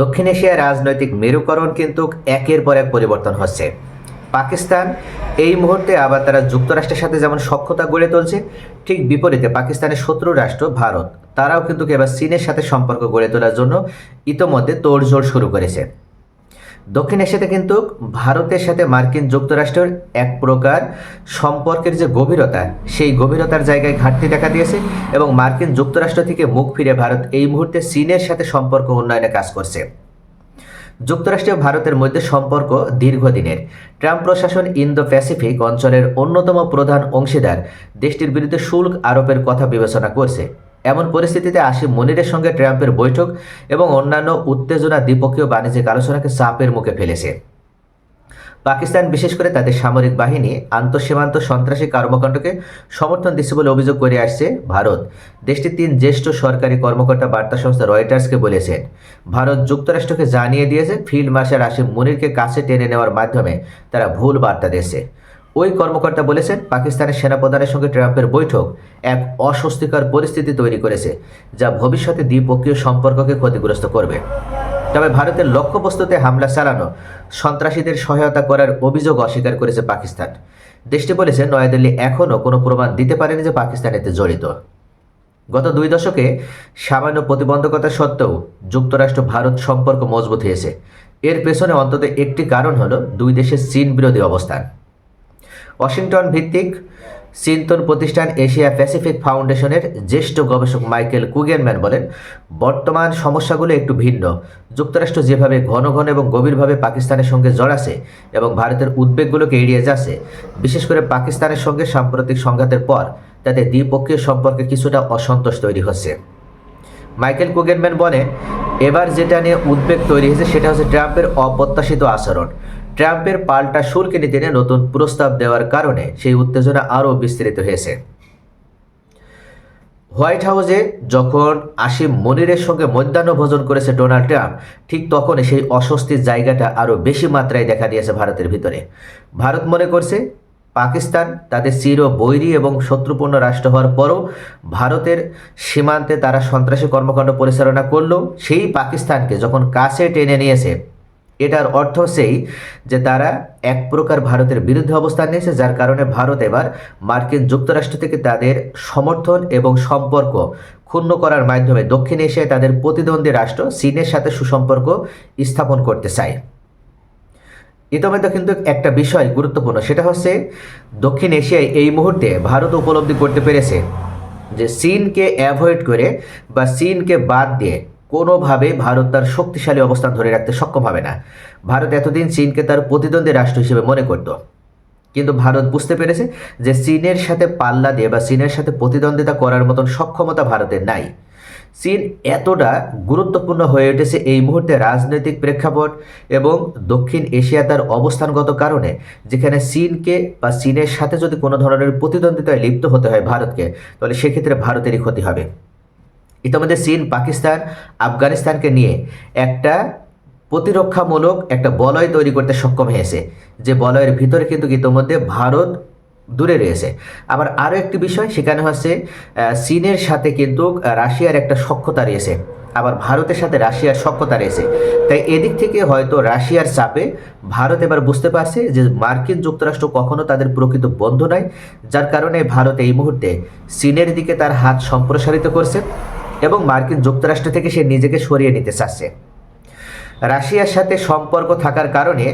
দক্ষিণ এশিয়ার রাজনৈতিক মেরুকরণ কিন্তু একের পর এক পরিবর্তন হচ্ছে। পাকিস্তান এই মুহূর্তে আবার তারা যুক্তরাষ্ট্রের সাথে যেমন সক্ষতা গড়ে তুলছে, ঠিক বিপরীতে পাকিস্তানের শত্রু রাষ্ট্র ভারত। তারাও কিন্তু এবার চীনের সাথে সম্পর্ক গড়ে তোলার জন্য ইতোমধ্যে তোড়জোড় শুরু করেছে। দক্ষিণ এশিয়াতে কিন্তু ভারতের সাথে মার্কিন যুক্তরাষ্ট্রের এক প্রকার সম্পর্কের যে গভীরতা, সেই গভীরতার জায়গায় ঘাটতি দেখা দিয়েছে এবং মার্কিন যুক্তরাষ্ট্র থেকে মুখ ফিরে ভারত এই মুহূর্তে চীনের সাথে সম্পর্ক উন্নয়নে কাজ করছে। যুক্তরাষ্ট্র ভারতের মধ্যে সম্পর্ক দীর্ঘদিনের। ট্রাম্প প্রশাসন ইন্দো প্যাসিফিক অঞ্চলের অন্যতম প্রধান অংশীদার, দেশটির বিরুদ্ধে শুল্ক আরোপের কথা বিবেচনা করছে। এমন পরিস্থিতিতে আসি মনিরের সঙ্গে ট্রাম্পের বৈঠক এবং অন্যান্য উত্তেজনা দ্বিপক্ষীয় বাণিজ্যিক আলোচনাকে চাপের মুখে ফেলেছে। পাকিস্তান বিশেষ করে তাদের সামরিক বাহিনী আন্তঃসীমান্ত সন্ত্রাসী কর্মকাণ্ডকে সমর্থন দিচ্ছে বলে অভিযোগ করে আসছে ভারত। দেশটির তিন জ্যেষ্ঠ সরকারি কর্মকর্তা বার্তা সংস্থা রয়টার্সকে বলেছেন ভারত যুক্তরাষ্ট্রকে জানিয়ে দিয়েছে, ফিল্ড মার্শাল আসিম মুনিরকে কাছে টেনে নেওয়ার মাধ্যমে তারা ভুল বার্তা দিয়েছে। ওই কর্মকর্তা বলেছেন, পাকিস্তানের সেনাপ্রধানের সঙ্গে ট্রাম্পের বৈঠক এক অস্বস্তিকর পরিস্থিতি তৈরি করেছে, যা ভবিষ্যতে দ্বিপক্ষীয় সম্পর্ককে ক্ষতিগ্রস্ত করবে। তবে ভারতের লক্ষ্যবস্তুতে হামলা চালানো, সন্ত্রাসীদের সহায়তা করার অভিযোগ অস্বীকার করেছে পাকিস্তান। দেশটি বলেছে, নয়াদিল্লি এখনও কোনো প্রমাণ দিতে পারেনি যে পাকিস্তান এতে জড়িত। গত দুই দশকে সামান্য প্রতিবন্ধকতা সত্ত্বেও যুক্তরাষ্ট্র ভারত সম্পর্ক মজবুত হয়েছে। এর পেছনে অন্তত একটি কারণ হলো দুই দেশের চীন বিরোধী অবস্থান। ওয়াশিংটন ভিত্তিক চিন্তন প্রতিষ্ঠান এশিয়া প্যাসিফিক ফাউন্ডেশনের জ্যেষ্ঠ গবেষক মাইকেল কুগেনম্যান বলেন, বর্তমান সমস্যাগুলো একটু ভিন্ন। যুক্তরাষ্ট্র যেভাবে ঘন ঘন এবং গভীরভাবে পাকিস্তানের সঙ্গে জড়াছে এবং ভারতের উদ্বেগগুলোকে এড়িয়ে যাচ্ছে, বিশেষ করে পাকিস্তানের সঙ্গে সাম্প্রতিক সংঘাতের পর, তাতে দ্বিপক্ষীয় সম্পর্কে কিছুটা অসন্তোষ তৈরি হচ্ছে। মাইকেল কুগেনম্যান বলেন, এবার যেটা নিয়ে উদ্বেগ তৈরি হয়েছে সেটা হচ্ছে ট্রাম্পের অপ্রত্যাশিত আচরণ। ট্রাম্পের পাল্টা শুল্ক নীতি নিয়ে নতুন প্রস্তাব দেওয়ার কারণে সেই উত্তেজনা আরও বিস্তৃত হয়েছে। হোয়াইট হাউসে যখন আসিম মনিরের সঙ্গে মধ্যাহ্ন ভোজন করেছে ডোনাল্ড ট্রাম্প, ঠিক তখনই সেই অস্বস্তির জায়গাটা আরও বেশি মাত্রায় দেখা দিয়েছে ভারতের ভিতরে। ভারত মনে করছে, পাকিস্তান তাদের চির বৈরী এবং শত্রুপূর্ণ রাষ্ট্র হওয়ার পরও ভারতের সীমান্তে তারা সন্ত্রাসী কর্মকাণ্ড পরিচালনা করলেও সেই পাকিস্তানকে যখন কাছে টেনে নিয়েছে এটার অর্থ সেই যে তারা এক প্রকার ভারতের বিরুদ্ধে অবস্থান নিয়েছে, যার কারণে ভারত এবার মার্কিন যুক্তরাষ্ট্র থেকে তাদের সমর্থন এবং সম্পর্ক ক্ষুণ্ণ করার মাধ্যমে দক্ষিণ এশিয়ায় তাদের প্রতিদ্বন্দ্বী রাষ্ট্র চীনের সাথে সুসম্পর্ক স্থাপন করতে চায়। ইতিমধ্যে কিন্তু একটা বিষয় গুরুত্বপূর্ণ, সেটা হচ্ছে দক্ষিণ এশিয়ায় এই মুহূর্তে ভারত উপলব্ধি করতে পেরেছে যে চীনকে অ্যাভয়েড করে বা চীনকে বাদ দিয়ে কোনোভাবে ভারত তার শক্তিশালী অবস্থান ধরে রাখতে সক্ষম হবে না। ভারত এতদিন চীনকে তার প্রতিদ্বন্দ্বী রাষ্ট্র হিসেবে মনে করত। কিন্তু ভারত বুঝতে পেরেছে যে চীনের সাথে পাল্লা দিয়ে বা চীনের সাথে প্রতিদ্বন্দ্বিতা করার মতন সক্ষমতা ভারতের নাই। চীন এতটা গুরুত্বপূর্ণ হয়ে উঠেছে এই মুহূর্তে রাজনৈতিক প্রেক্ষাপট এবং দক্ষিণ এশিয়া তার অবস্থানগত কারণে, যেখানে চীনকে বা চীনের সাথে যদি কোনো ধরনের প্রতিদ্বন্দ্বিতায় লিপ্ত হতে হয় ভারতকে, তাহলে সেক্ষেত্রে ভারতেরই ক্ষতি হবে। ইতিমধ্যে চীন, পাকিস্তান, আফগানিস্তানকে নিয়ে একটা প্রতিরক্ষামূলক একটা বলয় তৈরি করতে সক্ষম হয়েছে। যে বলয়ের ভিতরে কিন্তু ইতিমধ্যে ভারত দূরে রয়েছে। আবার আরও একটি বিষয়, সেখানে হচ্ছে চীনের সাথে কিন্তু রাশিয়ার একটা সক্ষতা রয়েছে। আবার ভারতের সাথে রাশিয়ার সক্ষতা রয়েছে। তাই এদিক থেকে হয়তো রাশিয়ার চাপে ভারত এবার বুঝতে পারছে যে মার্কিন যুক্তরাষ্ট্র কখনো তাদের প্রকৃত বন্ধু নয়, যার কারণে ভারত এই মুহূর্তে চীনের দিকে তার হাত সম্প্রসারিত করছে। এবং মার্কিন যুক্তরাষ্ট্র থেকে সে নিজেকে সরিয়ে নিতে চাচ্ছে। রাশিয়ার সাথে সম্পর্ক থাকার কারণে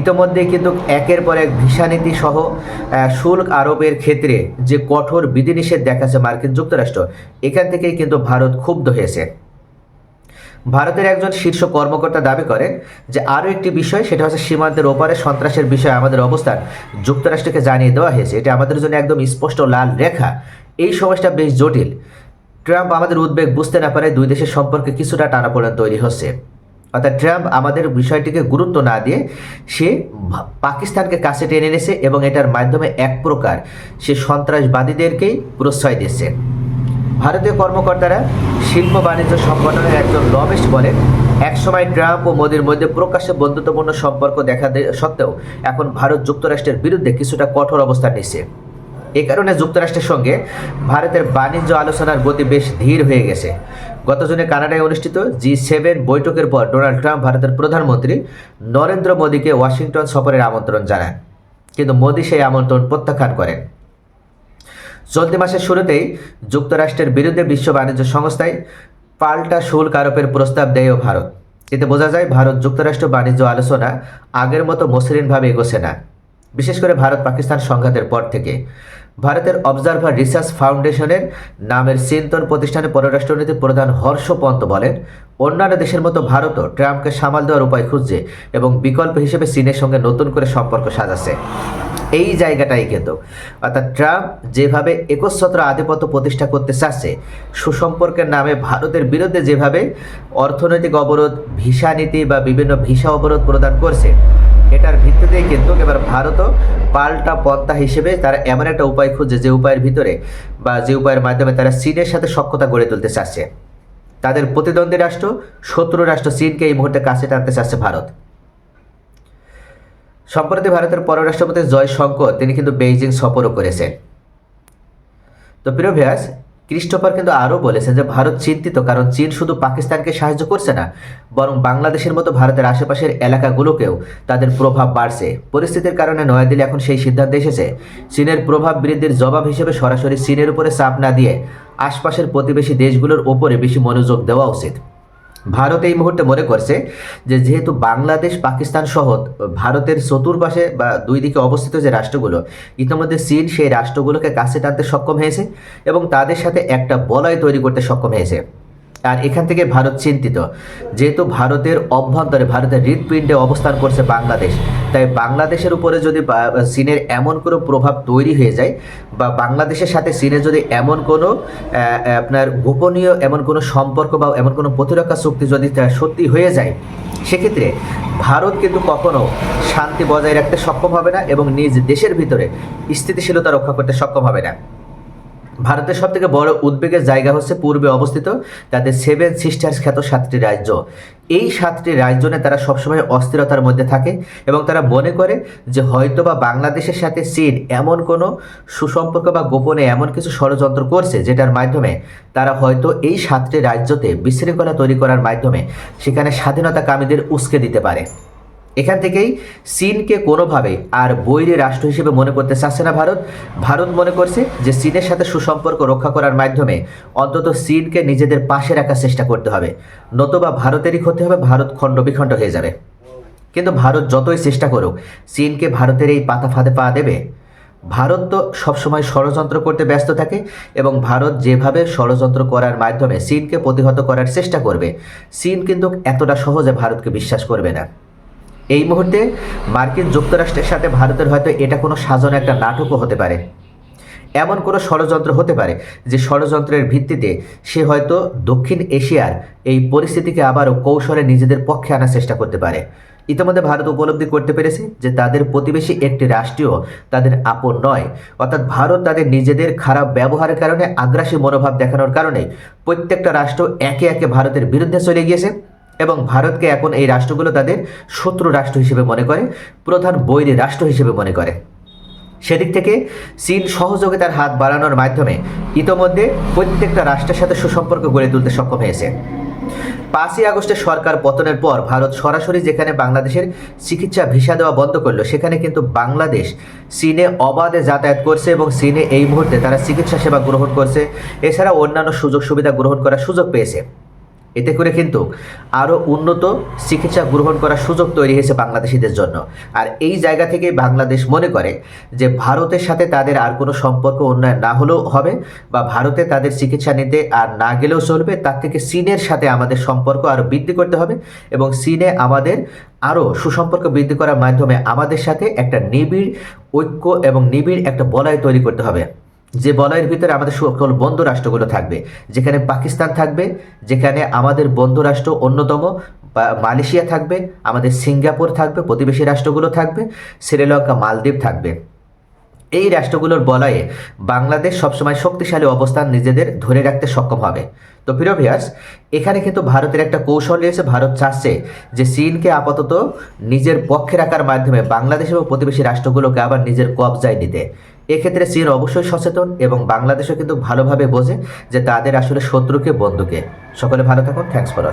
ইতোমধ্যেই কিন্তু একের পর এক ভিসা নীতি সহ শুল্ক আরোপের ক্ষেত্রে যে কঠোর বিধিনিষেধ দেখাচ্ছে মার্কিন যুক্তরাষ্ট্র, এখান থেকেই কিন্তু ভারত ক্ষুব্ধ হয়েছে। ভারতের একজন শীর্ষ কর্মকর্তা দাবি করেন যে আরও একটি বিষয়, সেটা হচ্ছে সীমান্তের ওপারে সন্ত্রাসের বিষয়ে আমাদের অবস্থান যুক্তরাষ্ট্রকে জানিয়ে দেওয়া হয়েছে। এটা আমাদের জন্য একদম স্পষ্ট লাল রেখা। এই সমস্যা বেশ জটিল। ট্রাম্প আমাদের উদ্বেগ বুঝতে না পারে দুই দেশের সম্পর্কে কিছুটা টানাপোড়েন তৈরি হচ্ছে। অর্থাৎ ট্রাম্প আমাদের বিষয়টিকে গুরুত্ব না দিয়ে সে পাকিস্তানকে কাছে টেনে এনেছে এবং এটার মাধ্যমে এক প্রকার সে সন্ত্রাসবাদীদেরকেই প্রশ্রয় দিচ্ছে। ভারতীয় কর্মকর্তারা শিল্প বাণিজ্য সংগঠনের একজন লবিস্ট বলেন, একসময় ট্রাম্প ও মোদির মধ্যে প্রকাশ্যে বন্ধুত্বপূর্ণ সম্পর্ক দেখা সত্ত্বেও এখন ভারত যুক্তরাষ্ট্রের বিরুদ্ধে কিছুটা কঠোর অবস্থান নিচ্ছে। এ কারণে যুক্তরাষ্ট্রের সঙ্গে ভারতের বাণিজ্য আলোচনার গতি বেশ ধীর হয়ে গেছে। গত জুনে কানাডায় অনুষ্ঠিত জি সেভেন বৈঠকের পর ডোনাল্ড ট্রাম্প ভারতের প্রধানমন্ত্রী নরেন্দ্র মোদীকে ওয়াশিংটন সফরের আমন্ত্রণ জানান। কিন্তু মোদী সেই আমন্ত্রণ প্রত্যাখ্যান করেন। চলতি মাসের শুরুতেই যুক্তরাষ্ট্রের বিরুদ্ধে বিশ্ব বাণিজ্য সংস্থায় পাল্টা শুল্ক আরোপের প্রস্তাব দেয়ও ভারত। এতে বোঝা যায়, ভারত যুক্তরাষ্ট্র বাণিজ্য আলোচনা আগের মতো মসৃণভাবে এগোছে না। বিশেষ করে ভারত পাকিস্তান সংঘাতের পর থেকে। ভারতের অবজারভার রিসার্চ ফাউন্ডেশনের নামের চিন্তন প্রতিষ্ঠানে পররাষ্ট্রনীতি প্রধান হর্ষ পন্ত বলেন, অন্যান্য দেশের মতো ভারতও ট্রাম্পকে সামাল দেওয়ার উপায় খুঁজছে এবং বিকল্প হিসেবে চীনের সঙ্গে নতুন করে সম্পর্ক সাজাচ্ছে। এই জায়গাটাই কিন্তু। অর্থাৎ ট্রাম্প যেভাবে একচ্ছত্র আধিপত্য প্রতিষ্ঠা করতে চাচ্ছে, সুসম্পর্কের নামে ভারতের বিরুদ্ধে যেভাবে অর্থনৈতিক অবরোধ, ভিসা নীতি বা বিভিন্ন ভিসা অবরোধ প্রদান করছে এটার ভিত্তিতে কিন্তু এবার ভারতও পাল্টা পদ্মা হিসেবে তারা এমন একটা উপায় খুঁজছে যে উপায়ের ভিতরে বা যে উপায়ের মাধ্যমে তারা চীনের সাথে সক্ষতা গড়ে তুলতে চাচ্ছে। তাদের প্রতিদ্বন্দ্বী রাষ্ট্র, শত্রু রাষ্ট্র চীনকে এই মুহূর্তে কাছে টানতে চাচ্ছে ভারত। সম্প্রতি ভারতের পররাষ্ট্রমন্ত্রী জয়শঙ্কর, তিনি কিন্তু বেইজিং সফরও করেছেন। তো প্রিয় ক্রিস্টোফার কিন্তু আরও বলেছেন যে ভারত চিন্তিত কারণ চীন শুধু পাকিস্তানকে সাহায্য করছে না, বরং বাংলাদেশের মতো ভারতের আশেপাশের এলাকাগুলোকেও তাদের প্রভাব বাড়ছে। পরিস্থিতির কারণে নয়াদিল্লি এখন সেই সিদ্ধান্তে এসেছে। চীনের প্রভাব বৃদ্ধির জবাব হিসেবে সরাসরি চীনের উপরে চাপ না দিয়ে আশপাশের প্রতিবেশী দেশগুলোর ওপরে বেশি মনোযোগ দেওয়া উচিত। ভারত এই মুহূর্তে মনে করছে যে যেহেতু বাংলাদেশ, পাকিস্তান সহ ভারতের চতুর্পাশে বা দুই দিকে অবস্থিত যে রাষ্ট্রগুলো, ইতিমধ্যে চীন সেই রাষ্ট্রগুলোকে কাছে টানতে সক্ষম হয়েছে এবং তাদের সাথে একটা বলয় তৈরি করতে সক্ষম হয়েছে। আর এখান থেকে ভারত চিন্তিত। যেহেতু ভারতের অভ্যন্তরে, ভারতের হৃৎপিণ্ডে অবস্থান করছে বাংলাদেশ, তাই বাংলাদেশের উপরে যদি চীনের এমন কোনো প্রভাব তৈরি হয়ে যায় বা বাংলাদেশের সাথে চীনের যদি এমন কোনো আপনার গোপনীয় এমন কোনো সম্পর্ক বা এমন কোনো প্রতিরক্ষা চুক্তি যদি সত্যি হয়ে যায়, সেক্ষেত্রে ভারত কিন্তু কখনো শান্তি বজায় রাখতে সক্ষম হবে না এবং নিজ দেশের ভিতরে স্থিতিশীলতা রক্ষা করতে সক্ষম হবে না। ভারতের সব থেকে বড় উদ্বেগের জায়গা হচ্ছে পূর্বে অবস্থিত তাদের সেভেন সিস্টার্স খ্যাত সাতটি রাজ্য। এই সাতটি রাজ্য নিয়ে তারা সবসময় অস্থিরতার মধ্যে থাকে এবং তারা মনে করে যে হয়তো বা বাংলাদেশের সাথে চীন এমন কোনো সুসম্পর্ক বা গোপনে এমন কিছু ষড়যন্ত্র করছে যেটার মাধ্যমে তারা হয়তো এই সাতটি রাজ্যতে বিশৃঙ্খলা তৈরি করার মাধ্যমে সেখানে স্বাধীনতাকামীদের উস্কে দিতে পারে। এখান থেকেই চীনকে কোনোভাবে আর বৈরী রাষ্ট্র হিসেবে মনে করতে চাচ্ছে না ভারত। ভারত মনে করছে যে চীনের সাথে সুসম্পর্ক রক্ষা করার মাধ্যমে অন্তত চীনকে নিজেদের পাশে রাখার চেষ্টা করতে হবে। নতুবা ভারতেরই ক্ষতি হবে, ভারত খণ্ড বিখণ্ড হয়ে যাবে। কিন্তু ভারত যতই চেষ্টা করুক, চীনকে ভারতের এই পাতা ফাঁদে পা দেবে। ভারত তো সবসময় ষড়যন্ত্র করতে ব্যস্ত থাকে এবং ভারত যেভাবে ষড়যন্ত্র করার মাধ্যমে চীনকে প্রতিহত করার চেষ্টা করবে, চীন কিন্তু এতটা সহজে ভারতকে বিশ্বাস করবে না। এই মুহূর্তে মার্কিন যুক্তরাষ্ট্রের সাথে ভারতের হয়তো এটা কোনো সাজানো একটা নাটকও হতে পারে। এমন কোনো ষড়যন্ত্র হতে পারে যে ষড়যন্ত্রের ভিত্তিতে সে হয়তো দক্ষিণ এশিয়ার এই পরিস্থিতিকে আবারও কৌশলে নিজেদের পক্ষে আনার চেষ্টা করতে পারে। ইতিমধ্যে ভারত উপলব্ধি করতে পেরেছে যে তাদের প্রতিবেশী একটি রাষ্ট্রীয় তাদের আপন নয়, অর্থাৎ ভারত তাদের নিজেদের খারাপ ব্যবহারের কারণে আগ্রাসী মনোভাব দেখানোর কারণে প্রত্যেকটা রাষ্ট্র একে একে ভারতের বিরুদ্ধে চলে গিয়েছে। এবং ভারতকে এখন এই রাষ্ট্রগুলো তাদের শত্রু রাষ্ট্র হিসেবে মনে করে, প্রধান বৈরী রাষ্ট্র হিসেবে মনে করে। সেদিক থেকে চীন সহযোগিতার হাত বাড়ানোর মাধ্যমে ইতোমধ্যে প্রত্যেকটা রাষ্ট্রের সাথে সুসম্পর্ক গড়ে তুলতে সক্ষম হয়েছে। পাঁচই আগস্টে সরকার পতনের পর ভারত সরাসরি যেখানে বাংলাদেশের চিকিৎসা ভিসা দেওয়া বন্ধ করল, সেখানে কিন্তু বাংলাদেশ চীনে অবাধে যাতায়াত করছে এবং চীনে এই মুহূর্তে তারা চিকিৎসা সেবা গ্রহণ করছে। এছাড়া অন্যান্য সুযোগ সুবিধা গ্রহণ করার সুযোগ পেয়েছে। এতে করে কিন্তু আরও উন্নত চিকিৎসা গ্রহণ করার সুযোগ তৈরি হয়েছে বাংলাদেশিদের জন্য। আর এই জায়গা থেকে বাংলাদেশ মনে করে যে ভারতের সাথে তাদের আর কোনো সম্পর্ক উন্নয়ন না হলেও হবে বা ভারতে তাদের চিকিৎসা নিতে আর না গেলেও চলবে, তার থেকে চীনের সাথে আমাদের সম্পর্ক আরও বৃদ্ধি করতে হবে এবং চীনে আমাদের আরও সুসম্পর্ক বৃদ্ধি করার মাধ্যমে আমাদের সাথে একটা নিবিড় ঐক্য এবং নিবিড় একটা বলয় তৈরি করতে হবে। যে বলয়ের ভিতরে আমাদের সকল বন্ধু রাষ্ট্রগুলো থাকবে, যেখানে পাকিস্তান থাকবে, যেখানে আমাদের বন্ধু রাষ্ট্র অন্যতম মালয়েশিয়া থাকবে, আমাদের সিঙ্গাপুর থাকবে, প্রতিবেশী রাষ্ট্রগুলো থাকবে, শ্রীলঙ্কা, মালদ্বীপ থাকবে। এই রাষ্ট্রগুলোর বলয়ে বাংলাদেশ সবসময় শক্তিশালী অবস্থান নিজেদের ধরে রাখতে সক্ষম হবে। তো প্রিয় ভিয়ার্স এখানে কিন্তু ভারতের একটা কৌশল রয়েছে, ভারত চাচ্ছে যে চীনকে আপাতত নিজের পক্ষে রাখার মাধ্যমে বাংলাদেশ এবং প্রতিবেশী রাষ্ট্রগুলোকে আবার নিজের কবজায় নিতে। এক্ষেত্রে চীন অবশ্যই সচেতন এবং বাংলাদেশও কিন্তু ভালোভাবে বোঝে যে তাদের আসলে শত্রুকে বন্ধুকে সকলে ভালো থাকুন থ্যাংকস ফর